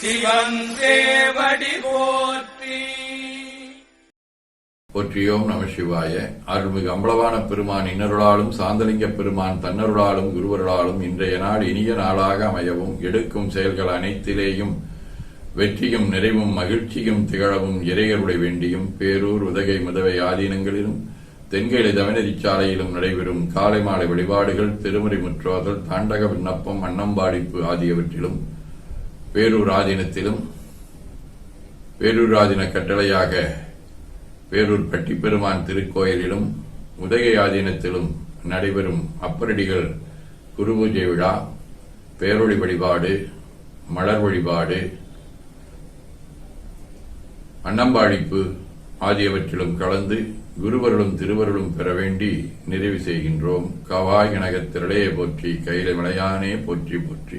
சிவன் தேவடி போற்றி. போற்றியோம் நம சிவாய. அருள்மிகு அம்பலவான பெருமான் இன்னருளாலும் சாந்தலிங்க பெருமான் தன்னருளாலும் குருவருளாலும் இன்றைய நாள் இனிய நாளாக அமையவும் எடுக்கும் செயல்கள் அனைத்திலேயும் வெற்றியும் நிறைவும் மகிழ்ச்சியும் திகழவும் இறையருளை வேண்டியும் பேரூர் உதகை முதவை ஆதீனங்களிலும் தென்கேலை தவநெறிச்சாலையிலும் நடைபெறும் காலை மாலை வழிபாடுகள் திருமுறை முற்றோதல் தாண்டக விண்ணப்பம் அன்னம்பாடிப்பு ஆகியவற்றிலும் பேரூர் ஆதீனத்திலும் பேரூர் ஆதீன கட்டளையாக பேரூர் பட்டிப்பெருமான் திருக்கோயிலிலும் உதகை ஆதீனத்திலும் நடைபெறும் அப்பரடிகள் குருபூஜை விழா பேரொழி வழிபாடு மலர் வழிபாடு அன்னம்பாடிப்பு ஆகியவற்றிலும் கலந்து குருவருளும் திருவருளும் பெற வேண்டி நிறைவு செய்கின்றோம். கவாய் கனகத் திரளையே போற்றி கையில விளையானே போற்றி போற்றி.